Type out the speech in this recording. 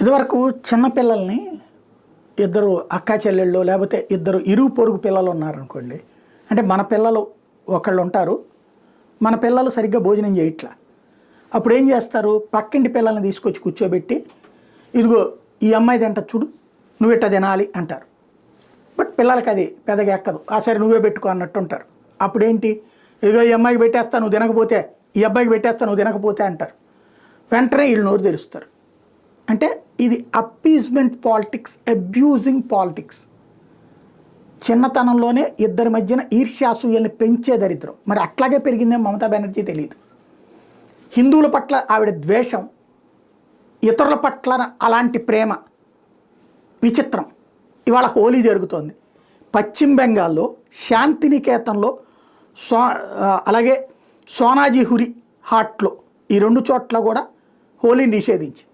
ఇదివరకు చిన్నపిల్లల్ని ఇద్దరు అక్కా చెల్లెళ్ళు లేకపోతే ఇద్దరు ఇరుగు పొరుగు పిల్లలు ఉన్నారనుకోండి అంటే మన పిల్లలు ఒకళ్ళు ఉంటారు మన పిల్లలు సరిగ్గా భోజనం చేయట్లా. అప్పుడు ఏం చేస్తారు? పక్కింటి పిల్లల్ని తీసుకొచ్చి కూర్చోబెట్టి ఇదిగో ఈ అమ్మాయి తింట చూడు నువ్వు ఇట్ట తినాలి అంటారు. బట్ పిల్లలకి అది పెద్దగా ఎక్కదు. ఆ సరే నువ్వే పెట్టుకో అన్నట్టు ఉంటారు. అప్పుడేంటి? ఇదిగో ఈ అమ్మాయికి పెట్టేస్తా నువ్వు తినకపోతే ఈ అబ్బాయికి పెట్టేస్తా నువ్వు తినకపోతే అంటారు. వెంటనే వీళ్ళు నోరు తెరుస్తారు. అంటే ఇది అప్పీజ్మెంట్ పాలిటిక్స్ అబ్యూజింగ్ పాలిటిక్స్. చిన్నతనంలోనే ఇద్దరి మధ్యన ఈర్ష్యాసూయల్ని పెంచే దరిద్రం. మరి అట్లాగే పెరిగిందే మమతా బెనర్జీ తెలియదు హిందువుల పట్ల ఆవిడ ద్వేషం ఇతరుల పట్ల అలాంటి ప్రేమ విచిత్రం. ఇవాళ హోలీ జరుగుతోంది. పశ్చిమ బెంగాల్లో శాంతినికేతన్లో సో అలాగే సోనాజీహురి హాట్లో ఈ రెండు చోట్ల కూడా హోలీ నిషేధించి